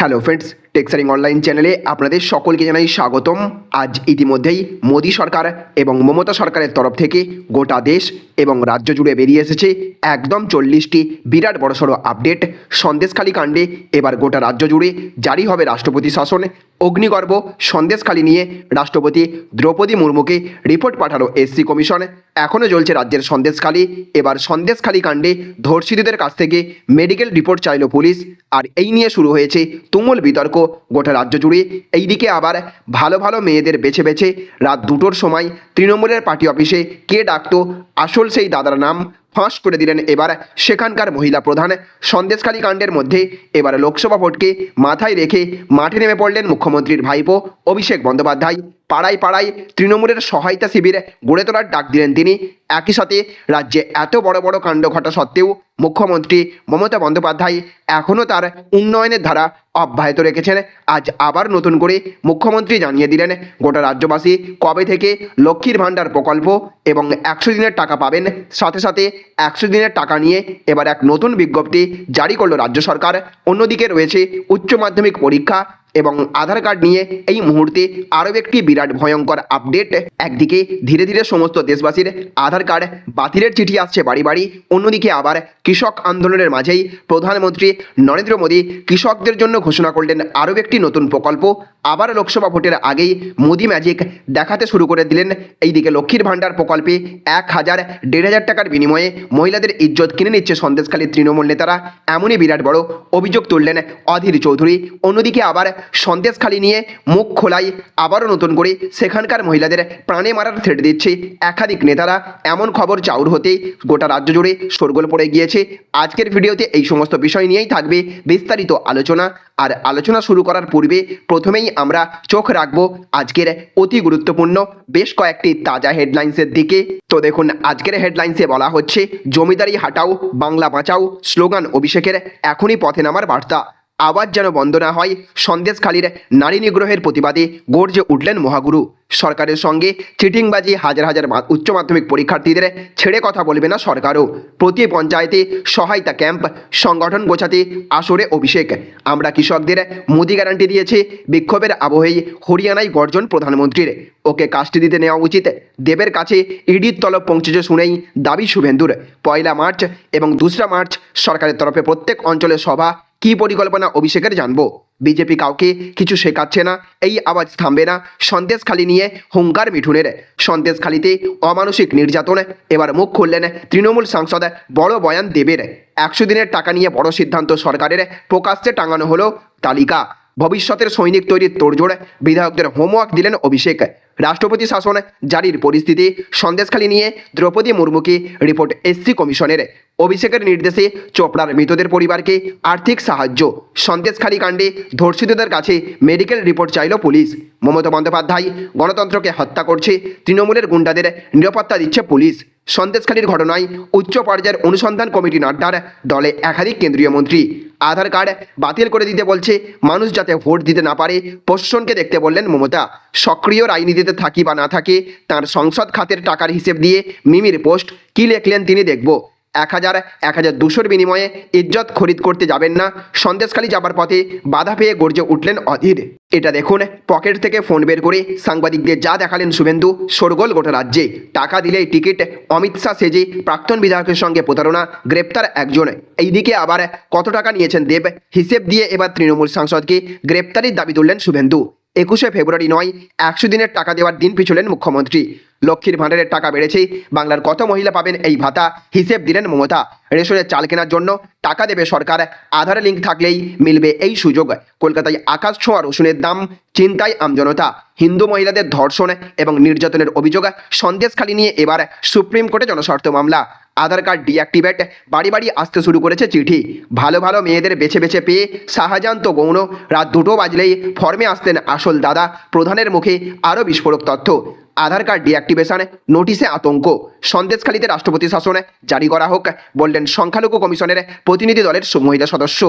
Hello friends টেক্সারিং online চ্যানেলে আপনাদের সকলকে জানাই স্বাগতম। আজ ইতিমধ্যেই মোদী সরকার এবং মমতা সরকারের তরফ থেকে গোটা দেশ এবং রাজ্য জুড়ে বেরিয়ে এসেছে একদম চল্লিশটি বিরাট বড়সড় আপডেট সন্দেশখালী কাণ্ডে এবার গোটা রাজ্য জুড়ে জারি হবে রাষ্ট্রপতি শাসন। অগ্নিগর্ভ, সন্দেশখালী নিয়ে রাষ্ট্রপতি দ্রৌপদী মুর্মুকে রিপোর্ট পাঠালো এসসি কমিশন এখনও চলছে রাজ্যের সন্দেশখালী। এবার সন্দেশখালী কাণ্ডে ধর্ষিতদের কাছ থেকে মেডিকেল রিপোর্ট চাইল পুলিশ। আর এই নিয়ে শুরু হয়েছে তুমুল বিতর্ক গোটা রাজ্য জুড়ে। এইদিকে আবার ভালো ভালো মেয়েদের বেছে বেছে রাত দুটোর সময় তৃণমূলের পার্টি অফিসে কে ডাকত? আসল সেই দাদার নাম ফাঁস করে দিলেন এবার সেখানকার মহিলা প্রধান। সন্দেশখালী কাণ্ডের মধ্যে এবার লোকসভা ভোটকে মাথায় রেখে মাঠে নেমে পড়লেন মুখ্যমন্ত্রীর ভাইপো অভিষেক বন্দ্যোপাধ্যায়। পাড়ায় পাড়ায় তৃণমূলের সহায়তা শিবির গড়ে তোলার ডাক দিলেন তিনি। একই সাথে রাজ্যে এত বড় বড় কাণ্ড ঘটা সত্ত্বেও মুখ্যমন্ত্রী মমতা বন্দ্যোপাধ্যায় এখনও তার উন্নয়নের ধারা অব্যাহত রেখেছেন। আজ আবার নতুন করে মুখ্যমন্ত্রী জানিয়ে দিলেন, গোটা রাজ্যবাসী কবে থেকে লক্ষ্মীর ভাণ্ডার প্রকল্প এবং একশো দিনের টাকা পাবেন, সাথে সাথে একশো দিনের টাকা নিয়ে এবার এক নতুন বিজ্ঞপ্তি জারি করল রাজ্য সরকার। অন্যদিকে রয়েছে উচ্চ মাধ্যমিক পরীক্ষা এবং আধার কার্ড নিয়ে এই মুহূর্তে আরও একটি বিরাট ভয়ঙ্কর আপডেট। একদিকে ধীরে ধীরে সমস্ত দেশবাসীর আধার কার্ড বাতিলের চিঠি আসছে বাড়ি বাড়ি, অন্যদিকে আবার কৃষক আন্দোলনের মাঝেই প্রধানমন্ত্রী নরেন্দ্র মোদী কৃষকদের জন্য ঘোষণা করলেন আরও একটি নতুন প্রকল্প। আবার লোকসভা ভোটের আগেই মোদি ম্যাজিক দেখাতে শুরু করে দিলেন। এইদিকে লক্ষ্মীর ভাণ্ডার প্রকল্পে এক হাজার দেড় হাজার টাকার বিনিময়ে মহিলাদের ইজ্জত কিনে নিচ্ছে সন্দেশখালীর তৃণমূল নেতারা। এমনই বিরাট বড় অভিযোগ তুললেন অধীর চৌধুরী। অন্যদিকে আবার সন্দেশখালী নিয়ে মুখ খোলাই, আবারও নতুন করে সেখানকার মহিলাদের প্রাণে মারার থ্রেট দিচ্ছে একাধিক নেতারা। এমন খবর চাউর হতেই গোটা রাজ্য জুড়ে শোরগোল পড়ে গিয়েছে। আজকের ভিডিওতে এই সমস্ত বিষয় নিয়েই থাকবে বিস্তারিত আলোচনা। আর আলোচনা শুরু করার পূর্বে প্রথমেই আমরা চোখ রাখব আজকের অতি গুরুত্বপূর্ণ, বেশ কয়েকটি তাজা হেডলাইন্সের দিকে। তো দেখুন, আজকের হেডলাইন্সে বলা হচ্ছে, জমিদারি হাটাও, বাংলা বাঁচাও, স্লোগান অভিষেকের এখনই পথে নামার বার্তা। আওয়াজ যেন বন্ধ না হয়, সন্দেশখালীর নারী নিগ্রহের প্রতিবাদে গর্জে উঠলেন মহাগুরু। সরকারের সঙ্গে চিটিংবাজি হাজার হাজার উচ্চ মাধ্যমিক পরীক্ষার্থীদের ছেড়ে কথা বলবে না সরকারও। প্রতি পঞ্চায়েতে সহায়তা ক্যাম্প, সংগঠন গোছাতে আসরে অভিষেক। আমরা কৃষকদের মোদি গ্যারান্টি দিয়েছে, বিক্ষোভের আবহেই হরিয়ানায় গর্জন প্রধানমন্ত্রীর। ওকে কাস্টি দিতে নেওয়া উচিত। দেবের কাছে ইডির তলব পৌঁছেছে শুনেই দাবি শুভেন্দুর। পয়লা মার্চ এবং দোসরা মার্চ সরকারের তরফে প্রত্যেক অঞ্চলে সভা কি পরিকল্পনা অভিষেকের জানব? বিজেপি কাউকে কিছু শেখাচ্ছে না, এই আওয়াজ থামবে না। সন্দেশখালী নিয়ে হুঙ্কার মিঠুনের। সন্দেশখালীতে অমানসিক নির্যাতন। এবার মুখ খুললেন তৃণমূল সাংসদ বড় বয়ান দেবের। একশো দিনের টাকা নিয়ে বড় সিদ্ধান্ত সরকারের। প্রকাশ্যে টাঙানো হলো তালিকা। ভবিষ্যতের সৈনিক তৈরির তোড়জোড়। বিধায়কদের হোমওয়ার্ক দিলেন অভিষেক। রাষ্ট্রপতি শাসন জারির পরিস্থিতি সন্দেশখালী নিয়ে দ্রৌপদী মুর্মুকে রিপোর্ট এসসি কমিশনের। অভিষেকের নির্দেশে চোপড়ার মৃতদের পরিবারকে আর্থিক সাহায্য। সন্দেশখালী কাণ্ডে ধর্ষিতদের কাছে মেডিকেল রিপোর্ট চাইল পুলিশ। মমতা বন্দ্যোপাধ্যায় গণতন্ত্রকে হত্যা করছে, তৃণমূলের গুন্ডাদের নিরাপত্তা দিচ্ছে পুলিশ। সন্দেশখালীর ঘটনায় উচ্চ পর্যায়ের অনুসন্ধান কমিটি নাড্ডার দলে একাধিক কেন্দ্রীয় মন্ত্রী আধার কার্ড বাতিল করে দিতে বলছে, মানুষ যাতে ভোট দিতে না পারে প্রশাসনকে দেখতে বললেন মমতা। সক্রিয় রাজনীতিতে থাকি বা না থাকে, তার সংসদ খাতের টাকার হিসেব দিয়ে মিমির পোস্ট কি লেখলেন তিনি দেখব। এক হাজার এক হাজার দুশোর বিনিময়ে ইজ্জত খরিদ করতে যাবেন না, সন্দেশখালী যাবার পথে বাধা পেয়ে গর্জে উঠলেন অধীর। এটা দেখুন, পকেট থেকে ফোন বের করে সাংবাদিকদের যা দেখালেন শুভেন্দু শোরগোল গোটা রাজ্যে। টাকা দিলেই টিকিট, অমিত শাহ সেজে প্রাক্তন বিধায়কের সঙ্গে প্রতারণা, গ্রেপ্তার একজন। এইদিকে আবার কত টাকা নিয়েছেন দেব? হিসেব দিয়ে এবার তৃণমূল সাংসদকে গ্রেপ্তারির দাবি তুললেন শুভেন্দু। একুশে ফেব্রুয়ারি নয়, একশো দিনের টাকা দেওয়ার দিন পিছলেন মুখ্যমন্ত্রী। লক্ষ্মীর ভাণ্ডারের টাকা বেড়েছে, বাংলার কত মহিলা পাবেন এই ভাতা? হিসেব দিলেন মমতা। রেশনের চাল কেনার জন্য টাকা দেবে সরকার, আধার লিঙ্ক থাকলেই মিলবে এই সুযোগ। কলকাতায় আকাশ ছোঁয়া রসুনের দাম, চিন্তায় আমজনতা। হিন্দু মহিলাদের ধর্ষণ এবং নির্যাতনের অভিযোগ সন্দেশখালী নিয়ে এবার সুপ্রিম কোর্টে জনস্বার্থ মামলা। আধার কার্ড ডিঅ্যাক্টিভেট বাড়ি বাড়ি আসতে শুরু করেছে চিঠি। ভালো ভালো মেয়েদের বেছে বেছে পেয়ে শাহজাহান তো গৌণ। রাত দুটো বাজলেই ফর্মে আসতেন আসল দাদা। প্রধানের মুখে আরও বিস্ফোরক তথ্য। আধার কার্ড ডিঅ্যাক্টিভেশন নোটিশে আতঙ্ক। সন্দেশখালীতে রাষ্ট্রপতি শাসনে জারি করা হোক, বললেন সংখ্যালঘু কমিশনের প্রতিনিধি দলের মহিলা সদস্য।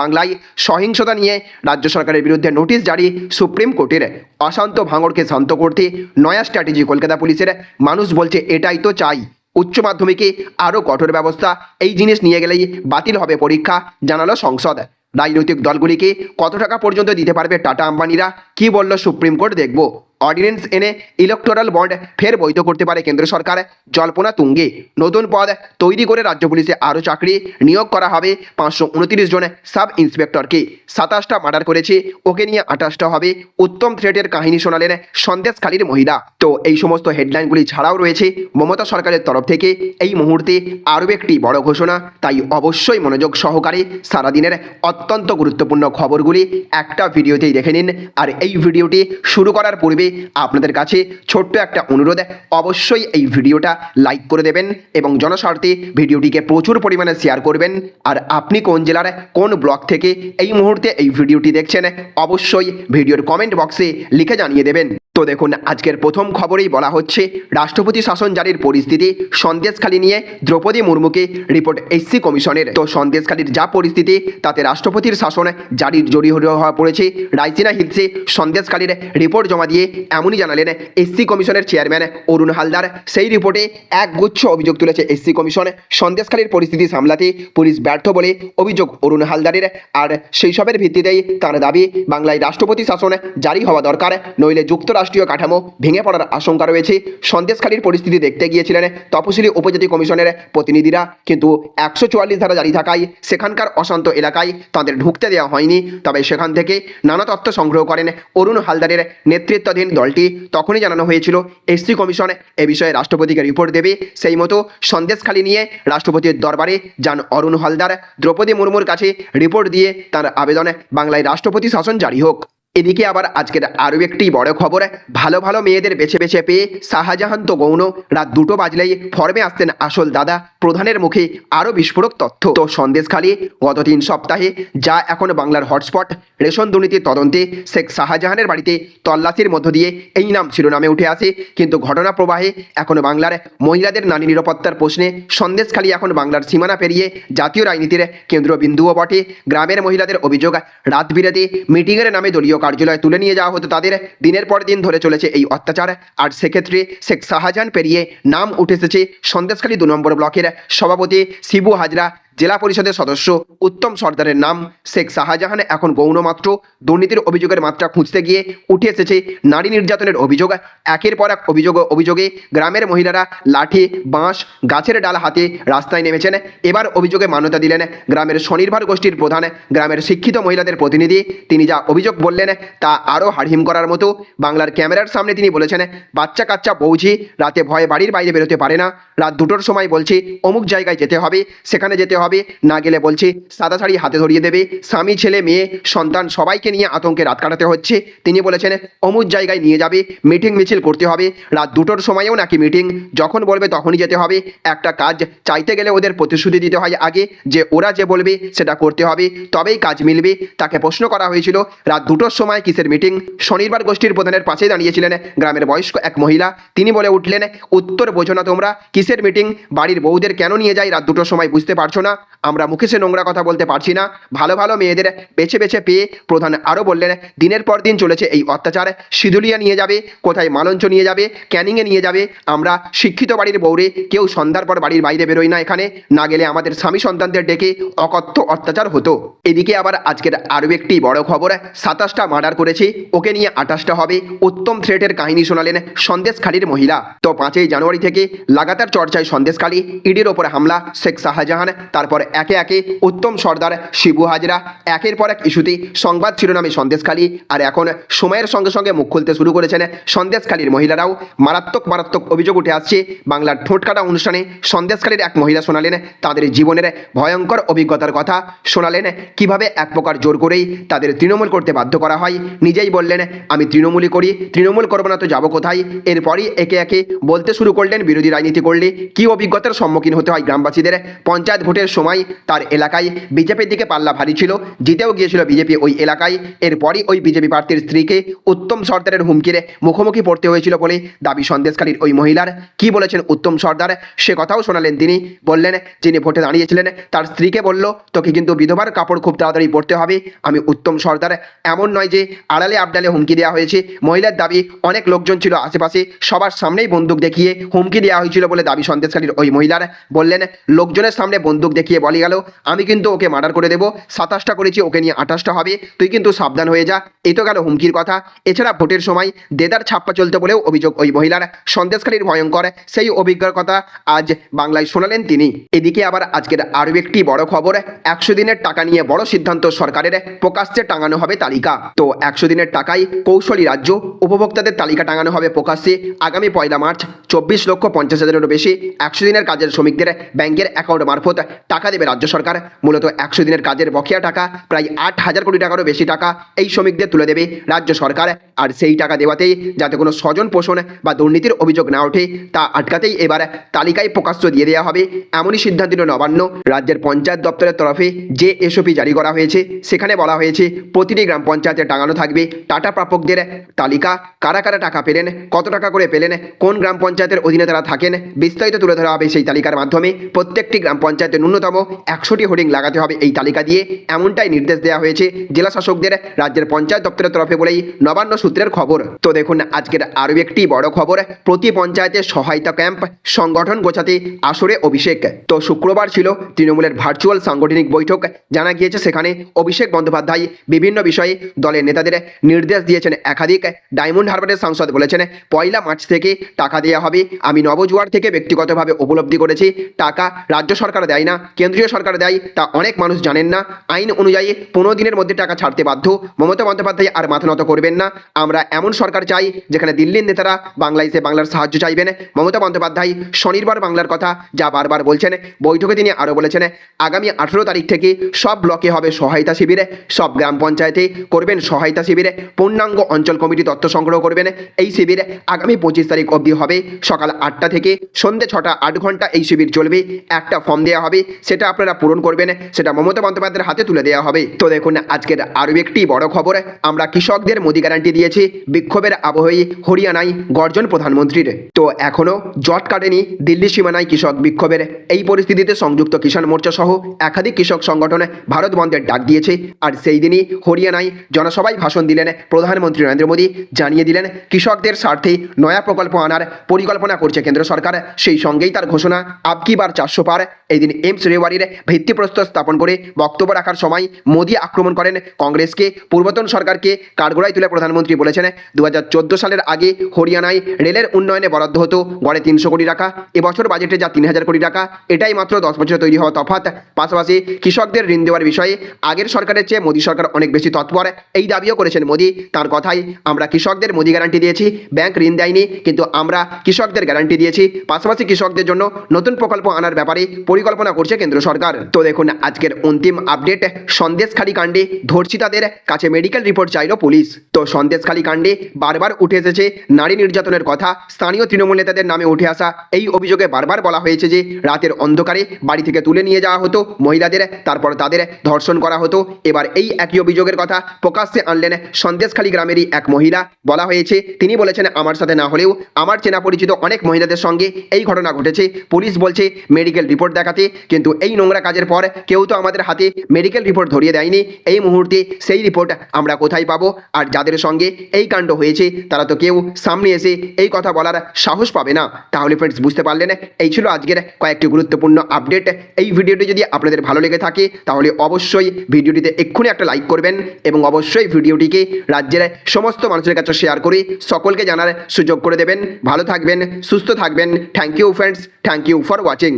বাংলায় সহিংসতা নিয়ে রাজ্য সরকারের বিরুদ্ধে নোটিশ জারি সুপ্রিম কোর্টের। অশান্ত ভাঙড়কে শান্ত করতে নয়া স্ট্র্যাটেজি কলকাতা পুলিশের। মানুষ বলছে, এটাই তো চাই। উচ্চ মাধ্যমিকে আরও কঠোর ব্যবস্থা এই জিনিস নিয়ে গেলেই বাতিল হবে পরীক্ষা জানালো সংসদ। রাজনৈতিক দলগুলিকে কত টাকা পর্যন্ত দিতে পারবে টাটা আম্বানিরা? কি বলল সুপ্রিম কোর্ট? দেখব। অর্ডিন্যান্স এনে ইলেকটোরাল বন্ড ফের বৈধ করতে পারে কেন্দ্র সরকার। জল্পনা তুঙ্গে। নতুন পদ তৈরি করে রাজ্য পুলিশে আরও চাকরি। নিয়োগ করা হবে পাঁচশো উনত্রিশ জন সাব ইন্সপেক্টরকে। সাতাশটা মার্ডার করেছে। ওকে নিয়ে আঠাশটা হবে। উত্তম থ্রেটের কাহিনী শোনালেন সন্দেশখালীর মহিলা। তো এই সমস্ত হেডলাইনগুলি ছাড়াও রয়েছে মমতা সরকারের তরফ থেকে। এই মুহূর্তে আরও একটি বড় ঘোষণা। তাই অবশ্যই মনোযোগ সহকারে সারাদিনের অত্যন্ত গুরুত্বপূর্ণ খবরগুলি একটা ভিডিওতেই দেখে নিন। আর এই ভিডিওটি শুরু করার পূর্বে আপনাদের কাছে ছোট্ট একটা অনুরোধ, অবশ্যই এই ভিডিওটা লাইক করে দেবেন এবং জনস্বার্থে ভিডিওটিকে প্রচুর পরিমাণে শেয়ার করবেন। আর আপনি কোন জেলার, কোন ব্লক থেকে এই মুহূর্তে এই ভিডিওটি দেখছেন, অবশ্যই ভিডিওর কমেন্ট বক্সে লিখে জানিয়ে দেবেন। তো দেখুন, আজকের প্রথম খবরেই বলা হচ্ছে, রাষ্ট্রপতি শাসন জারির পরিস্থিতি সন্দেশখালী নিয়ে দ্রৌপদী মুর্মুকে রিপোর্ট এসসি কমিশনের। তো সন্দেশখালীর যা পরিস্থিতি, তাতে রাষ্ট্রপতির শাসন জারির জড়ি হওয়া পড়েছে। রাইসিনা হিলসে সন্দেশখালীর রিপোর্ট জমা দিয়ে এমনই জানালেন এসসি কমিশনের চেয়ারম্যান অরুণ হালদার। সেই রিপোর্টে এক গুচ্ছ অভিযোগ তুলেছে এসসি কমিশন। সন্দেশখালীর পরিস্থিতি সামলাতে পুলিশ ব্যর্থ বলে অভিযোগ অরুণ হালদারের। আর সেই সবের ভিত্তিতেই তার দাবি, বাংলায় রাষ্ট্রপতি শাসন জারি হওয়া দরকার, নইলে যুক্তরাষ্ট্রীয় কাঠামো ভেঙে পড়ার আশঙ্কা রয়েছে। সন্দেশখালীর পরিস্থিতি দেখতে গিয়েছিলেন তপশিলি উপজাতি কমিশনের প্রতিনিধিরা। কিন্তু একশো চুয়াল্লিশ ধারা জারি থাকায় সেখানকার অশান্ত এলাকায় তাদের ঢুকতে দেওয়া হয়নি। তবে সেখান থেকে নানা তথ্য সংগ্রহ করেন অরুণ হালদারের নেতৃত্বাধীন দলটি। তখনই জানানো হয়েছিল, এসসি কমিশন এ বিষয়ে রাষ্ট্রপতিকে রিপোর্ট দেবে। সেই মতো সন্দেশখালী নিয়ে রাষ্ট্রপতির দরবারে যান অরুণ হালদার। দ্রৌপদী মুর্মুর কাছে রিপোর্ট দিয়ে তার আবেদনে বাংলায় রাষ্ট্রপতি শাসন জারি হোক। এদিকে আবার আজকের আরও একটি বড় খবর, ভালো ভালো মেয়েদের বেছে বেছে পেয়ে শাহজাহান তো গৌণ। রাত দুটো বাজলেই ফর্মে আসতেন আসল দাদা, প্রধানের মুখে আরও বিস্ফোরক তথ্য। তো সন্দেশখালী গত তিন সপ্তাহে যা এখন বাংলার হটস্পট, রেশন দুর্নীতির তদন্তে শেখ শাহজাহানের বাড়িতে তল্লাশির মধ্য দিয়ে এই নাম শিরোনামে উঠে আসে। কিন্তু ঘটনা প্রবাহে এখন বাংলার মহিলাদের নারী নিরাপত্তার প্রশ্নে সন্দেশখালী এখন বাংলার সীমানা পেরিয়ে জাতীয় রাজনীতির কেন্দ্রবিন্দুও বটে। গ্রামের মহিলাদের অভিযোগ রাত বিরাতে মিটিংয়ের নামে দলীয় কার্যালয়ে তুলে নিয়ে যাওয়া হতো তাদের। দিনের পর দিন ধরে চলেছে এই অত্যাচার। আর সেক্ষেত্রে শেখ শাহজাহান পেরিয়ে নাম উঠে এসেছে সন্দেশখালী দু নম্বর ব্লকের সভাপতি শিবু হাজরা। জেলা পরিষদের সদস্য উত্তম সর্দারের নাম শেখ শাহজাহান এখন গৌণমাত্র দুর্নীতির অভিযোগের মাত্রা খুঁজতে গিয়ে উঠে এসেছে নারী নির্যাতনের অভিযোগ। একের পর এক অভিযোগ অভিযোগে গ্রামের মহিলারা লাঠি, বাঁশ, গাছের ডাল হাতে রাস্তায় নেমেছেন। এবার অভিযোগে মান্যতা দিলেন গ্রামের স্বনির্ভর গোষ্ঠীর প্রধান গ্রামের শিক্ষিত মহিলাদের প্রতিনিধি। তিনি যা অভিযোগ বললেন তা আরও হাড়হিম করার মতো। বাংলার ক্যামেরার সামনে তিনি বলেছেন, বাচ্চা কাচ্চা বৌঝি রাতে ভয়ে বাড়ির বাইরে বেরোতে পারে না। রাত দুটোর সময় বলছে, অমুক জায়গায় যেতে হবে, সেখানে যেতে হবে। না গেলে বলছে, সাদা শাড়ি হাতে ধরিয়ে দেবে। স্বামী, ছেলে, মেয়ে, সন্তান সবাইকে নিয়ে আতঙ্কে রাত কাটাতে হচ্ছে। তিনি বলেছেন, অমুক জায়গায় নিয়ে যাবে, মিটিং মিছিল করতে হবে। রাত দুটোর সময়েও নাকি মিটিং। যখন বলবে তখনই যেতে হবে। একটা কাজ চাইতে গেলে ওদের প্রতিশ্রুতি দিতে হয় আগে। যে ওরা যে বলবে, সেটা করতে হবে। তবেই কাজ মিলবে। তাকে প্রশ্ন করা হয়েছিল, রাত দুটোর সময় কিসের মিটিং? শনিবার গোষ্ঠীর প্রধানের পাশে দাঁড়িয়েছিলেন গ্রামের বয়স্ক এক মহিলা। তিনি বলে উঠলেন, উত্তর বোঝো না তোমরা, কিসের মিটিং? বাড়ির বউদের কেন নিয়ে যাই রাত দুটোর সময় বুঝতে পারছ না? আমরা মুখে সে নোংরা কথা বলতে পারছি না। ভালো ভালো মেয়েদের বেছে বেছে পেয়ে প্রধান আরও বললেন, দিনের পর দিন চলেছে এই অত্যাচার। সিধুলিয়া নিয়ে যাবে, কোথায় মালঞ্চ নিয়ে যাবে, ক্যানিংয়ে নিয়ে যাবে। আমরা শিক্ষিত বাড়ির বউরে কেউ সন্ধ্যার পর বাড়ির বাইরে বেরোই না এখানে। না গেলে আমাদের স্বামী সন্তানদের ডেকে অকথ্য অত্যাচার হতো। এদিকে আবার আজকের আরও একটি বড় খবর, সাতাশটা মার্ডার করেছে, ওকে নিয়ে আঠাশটা হবে, উত্তম থ্রেটের কাহিনী শোনালেন সন্দেশখালীর মহিলা। তো পাঁচই জানুয়ারি থেকে লাগাতার চর্চায় সন্দেশখালী, ইডির ওপর হামলা, শেখ শাহজাহান তারপর একে একে উত্তম সর্দার শিবু হাজরা, একের পর এক ইস্যুতে সংবাদ শিরোনামে সন্দেশখালী, আর এখন সময়ের সঙ্গে সঙ্গে মুখ খুলতে শুরু করেছেন সন্দেশখালীর মহিলারাও। মারাত্মক মারাত্মক অভিযোগ উঠে আসছে, বাংলার ঠোঁটকাটা অনুষ্ঠানে সন্দেশখালীর এক মহিলা শোনালেন তাদের জীবনের ভয়ঙ্কর অভিজ্ঞতার কথা, শোনালেন কীভাবে এক প্রকার জোর করেই তাদের তৃণমূল করতে বাধ্য করা হয়। নিজেই বললেন, আমি তৃণমূলই করি, তৃণমূল করব না তো যাব কোথায়? এরপরই একে একে বলতে শুরু করলেন বিরোধী রাজনীতি করলে কি অভিজ্ঞতার সম্মুখীন হতে হয় গ্রামবাসীদের? পঞ্চায়েত ভোটের সময় তার এলাকায় বিজেপির দিকে পাল্লা ভারী ছিল। জিতেও গিয়েছিল বিজেপি ওই এলাকায়। এরপরই ওই বিজেপি প্রার্থীর স্ত্রীকে উত্তম সর্দারের হুমকিরে মুখোমুখি পড়তে হয়েছিল বলে দাবি সন্দেশকারীর ওই মহিলার। কি বলেছেন উত্তম সর্দার? সে কথাও শোনালেন তিনি। বললেন, যিনি ভোটে দাঁড়িয়েছিলেন, তার স্ত্রীকে বলল, তোকে কিন্তু বিধবার কাপড় খুব তাড়াতাড়ি পড়তে হবে। আমি উত্তম সর্দার। এমন নয় যে আড়ালে আবডালে হুমকি দেওয়া হয়েছে। মহিলার দাবি, অনেক লোকজন ছিল আশেপাশে। সবার সামনেই বন্দুক দেখিয়ে হুমকি দেওয়া হয়েছিল বলে দাবি সন্দেশকারীর ওই মহিলার। বললেন, লোকজনের সামনে বন্দুক দেখিয়ে দেখিয়ে বলে গেল, আমি কিন্তু ওকে মার্ডার করে দেবো, সাতাশটা করেছি, ওকে নিয়ে আঠাশটা হবে, তুই কিন্তু সাবধান হয়ে যা, এই তো গেল হুমকির কথা। এছাড়া ভোটের সময় দেদার ছাপ্পা চলতে বলেও অভিযোগ ওই মহিলার, সন্দেশখালীর ভয়ঙ্কর, সেই অভিজ্ঞতার কথা আজ বাংলায় শোনালেন তিনি। এদিকে আবার আজকের আরও একটি বড় খবর, একশো দিনের টাকা নিয়ে বড় সিদ্ধান্ত সরকারের, প্রকাশ্যে টাঙানো হবে তালিকা। তো একশো দিনের টাকায় কৌশলী রাজ্য, উপভোক্তাদের তালিকা টাঙানো হবে প্রকাশ্যে, আগামী পয়লা মার্চ, চব্বিশ লক্ষ পঞ্চাশ হাজারেরও বেশি, একশো দিনের কাজের শ্রমিকদের ব্যাংকের অ্যাকাউন্ট মারফত টাকা দেবে রাজ্য সরকার। মূলত একশো দিনের কাজের বকেয়া টাকা, প্রায় আট হাজার কোটি টাকারও বেশি টাকা এই শ্রমিকদের তুলে দেবে রাজ্য সরকার। আর সেই টাকা দেওয়াতেই যাতে কোনো স্বজন পোষণ বা দুর্নীতির অভিযোগ না ওঠে, তা আটকাতেই এবার তালিকায় প্রকাশ্য দিয়ে দেওয়া হবে। এমনই সিদ্ধান্ত নিল নবান্ন রাজ্যের পঞ্চায়েত দপ্তরের তরফে যে এসওপি জারি করা হয়েছে, সেখানে বলা হয়েছে প্রতিটি গ্রাম পঞ্চায়েতে টাঙানো থাকবে টাটা প্রাপকদের তালিকা, কারা কারা টাকা পেলেন, কত টাকা করে পেলেন, কোন গ্রাম পঞ্চায়েতের অধীনে তারা থাকেন, বিস্তারিত তুলে ধরা হবে সেই তালিকার মাধ্যমে। প্রত্যেকটি গ্রাম পঞ্চায়েতে ন্যূনতম একশোটি হোর্ডিং লাগাতে হবে এই তালিকা দিয়ে। এমনটাই নির্দেশ দেওয়া হয়েছে জেলা শাসকদের, রাজ্যের পঞ্চায়েত দপ্তরের তরফে বলেই নবান্ন সূত্রের খবর। তো দেখুন, আজকের আরও একটি বড় খবর, প্রতি পঞ্চায়েতে সহায়তা ক্যাম্প, সংগঠন গোছাতে আসরে অভিষেক। তো শুক্রবার ছিল তৃণমূলের ভার্চুয়াল সাংগঠনিক বৈঠক। জানা গিয়েছে সেখানে অভিষেক বন্দ্যোপাধ্যায় বিভিন্ন বিষয়ে দলের নেতাদের নির্দেশ দিয়েছেন। একাধিক ডায়মন্ড হারবারের সাংসদ বলেছেন, পয়লা মার্চ থেকে টাকা দেওয়া হবে। আমি নবজোয়ার থেকে ব্যক্তিগতভাবে উপলব্ধি করেছি, টাকা রাজ্য সরকার দেয় না। কেন্দ্রীয় সরকার দেয় তা অনেক মানুষ জানেন না। আইন অনুযায়ী পনেরো দিনের মধ্যে টাকা ছাড়তে বাধ্য। মমতা বন্দ্যোপাধ্যায় আর মাথা নত করবেন না। আমরা এমন সরকার চাই, যেখানে দিল্লির নেতারা বাংলায় এসে বাংলার সাহায্য চাইবেন। মমতা বন্দ্যোপাধ্যায় স্বনির্ভর বাংলার কথা যা বারবার বলছেন। বৈঠকে তিনি আরও বলেছেন, আগামী আঠেরো তারিখ থেকে সব ব্লকে হবে সহায়তা শিবিরে। সব গ্রাম পঞ্চায়েতে করবেন সহায়তা শিবিরে। পূর্ণাঙ্গ অঞ্চল কমিটি তথ্য সংগ্রহ করবেন। এই শিবির আগামী পঁচিশ তারিখ অবধি হবে। সকাল আটটা থেকে সন্ধ্যে ছটা আট ঘণ্টা এই শিবির চলবে। একটা ফর্ম দেওয়া হবে। সেটা আপনারা পূরণ করবেন, সেটা মমতা বন্দ্যোপাধ্যায়ের হাতে তুলে দেওয়া হবে। তো দেখুন, আজকের আরও একটি বড় খবর, আমরা কৃষকদের মোদি গ্যারান্টি দিয়েছি বিক্ষোভের আবহে হরিয়ানায় গর্জন প্রধানমন্ত্রীর। তো এখনও জট কাটেনি দিল্লি সীমানায় কৃষক বিক্ষোভের। এই পরিস্থিতিতে সংযুক্ত কিষাণ মোর্চা সহ একাধিক কৃষক সংগঠন ভারত বন্ধের ডাক দিয়েছে। আর সেই দিনই হরিয়ানায় জনসভায় ভাষণ দিলেন প্রধানমন্ত্রী নরেন্দ্র মোদী। জানিয়ে দিলেন, কৃষকদের স্বার্থে নয়া প্রকল্প আনার পরিকল্পনা করছে কেন্দ্র সরকার। সেই সঙ্গেই তার ঘোষণা আবকি বার চারশো পার। এই দিন এমস রেওয়ারির ভিত্তিপ্রস্তর স্থাপন করে বক্তব্য রাখার সময় মোদী আক্রমণ করেন কংগ্রেসকে। পূর্বতন সরকারকে কাঠগড়ায় তুলে প্রধানমন্ত্রী বলেছেন দু হাজার চোদ্দ সালের আগে হরিয়ানায় রেলের উন্নয়নে বরাদ্দ হতো, গড়ে তিনশো কোটি টাকা, এবছর বাজেটে যা তিন হাজার কোটি টাকা, এটাই মাত্র দশ বছরে তৈরি হওয়া তফাৎ। পাশাপাশি কৃষকদের ঋণ দেওয়ার বিষয়ে আগের সরকারের চেয়ে মোদী সরকার অনেক বেশি তৎপর। এই দাবিও করেছেন মোদী। তার কথাই আমরা কৃষকদের মোদী গ্যারান্টি দিয়েছি, ব্যাংক ঋণ দেয়নি, কিন্তু আমরা কৃষকদের গ্যারান্টি দিয়েছি। পাশাপাশি কৃষকদের জন্য নতুন প্রকল্প আনার ব্যাপারে পরিকল্পনা করছে কেন্দ্র সরকার। তো দেখুন, আজকের অন্তিম আপডেট সন্দেশখালী কাণ্ডে ধর্ষিতাদের কাছে মেডিকেল রিপোর্ট চাইল পুলিশ। তো সন্দেশখালী কাণ্ডে বারবার উঠে এসেছে নারী নির্যাতনের কথা, স্থানীয় তৃণমূল নেতাদের নামে উঠে আসা। এই অভিযোগে বারবার বলা হয়েছে যে, রাতের অন্ধকারে বাড়ি থেকে তুলে নিয়ে যাওয়া হতো মহিলাদের, তারপর তাদের ধর্ষণ করা হতো। এবার এই একই অভিযোগের কথা প্রকাশ্যে আনলেন সন্দেশখালী গ্রামেরই এক মহিলা। বলা হয়েছে, তিনি বলেছেন, আমার সাথে না হলেও আমার চেনা পরিচিত অনেক মহিলাদের সঙ্গে এই ঘটনা ঘটেছে। পুলিশ বলছে মেডিকেল রিপোর্ট দেখাতে কিন্তু এই নোংরা কাজের পর কেউ তো আমাদের হাতে মেডিকেল রিপোর্ট ধরিয়ে দেয়নি। এই মুহূর্তে সেই রিপোর্ট আমরা কোথায় পাবো? আর যাদের সঙ্গে এই কাণ্ড হয়েছে, তারা তো কেউ সামনে এসে এই কথা বলার সাহস পাবে না। তাহলে ফ্রেন্ডস বুঝতে পারলেন? এই ছিল আজকের কয়েকটি গুরুত্বপূর্ণ আপডেট এই ভিডিওটি যদি আপনাদের ভালো লেগে থাকে, তাহলে অবশ্যই ভিডিওটিতে এক্ষুনি একটা লাইক করবেন এবং অবশ্যই ভিডিওটিকে রাজ্যের সমস্ত মানুষের কাছে শেয়ার করে সকলকে জানার সুযোগ করে দেবেন। ভালো থাকবেন, সুস্থ থাকবেন। Thank you friends thank you for watching